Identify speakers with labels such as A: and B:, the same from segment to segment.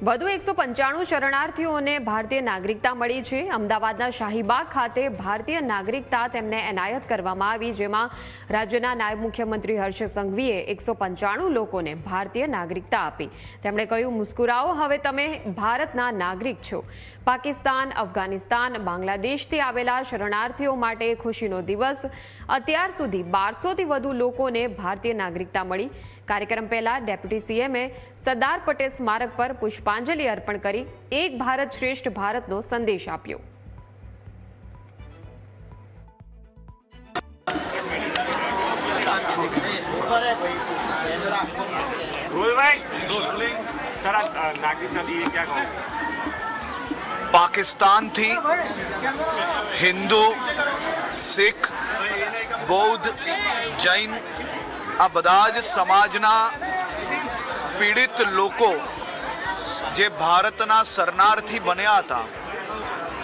A: વધુ એકસો પંચાણું શરણાર્થીઓને ભારતીય નાગરિકતા મળી છે. અમદાવાદના શાહીબાગ ખાતે ભારતીય નાગરિકતા તેમને એનાયત કરવામાં આવી, જેમાં રાજ્યના નાયબ મુખ્યમંત્રી હર્ષ સંઘવીએ એકસો પંચાણું લોકોને ભારતીય નાગરિકતા આપી. તેમણે કહ્યું, મુસ્કુરાઓ, હવે તમે ભારતના નાગરિક છો. પાકિસ્તાન, અફઘાનિસ્તાન, બાંગ્લાદેશથી આવેલા શરણાર્થીઓ માટે ખુશીનો દિવસ. અત્યાર સુધી બારસોથી વધુ લોકોને ભારતીય નાગરિકતા મળી. કાર્યક્રમ પહેલા ડેપ્યુટી સીએમએ સરદાર પટેલ સ્મારક પર પુષ્પાંજલિ અર્પણ કરી એક ભારત શ્રેષ્ઠ ભારતનો સંદેશ આપ્યો
B: रोल भाई रोलिंग सर आप अ,
C: આ બધા જ સમાજના પીડિત લોકો જે ભારતના સરનારથી બન્યા હતા,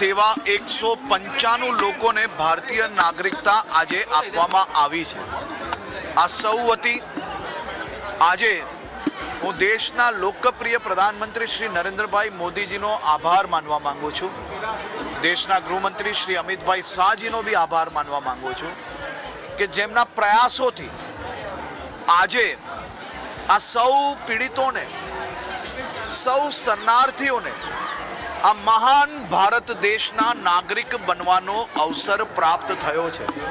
C: તેવા એકસો પંચાણું લોકોને ભારતીય નાગરિકતા આજે આપવામાં આવી છે. આ સૌ વતી આજે હું દેશના લોકપ્રિય પ્રધાનમંત્રી શ્રી નરેન્દ્રભાઈ મોદીજીનો આભાર માનવા માગું છું. દેશના ગૃહમંત્રી શ્રી અમિતભાઈ શાહજીનો બી આભાર માનવા માગું છું કે જેમના પ્રયાસોથી આજે આ સૌ પીડિતોને, સૌ શરણાર્થીઓને, આ મહાન ભારત દેશના નાગરિક બનવાનો અવસર પ્રાપ્ત થયો છે.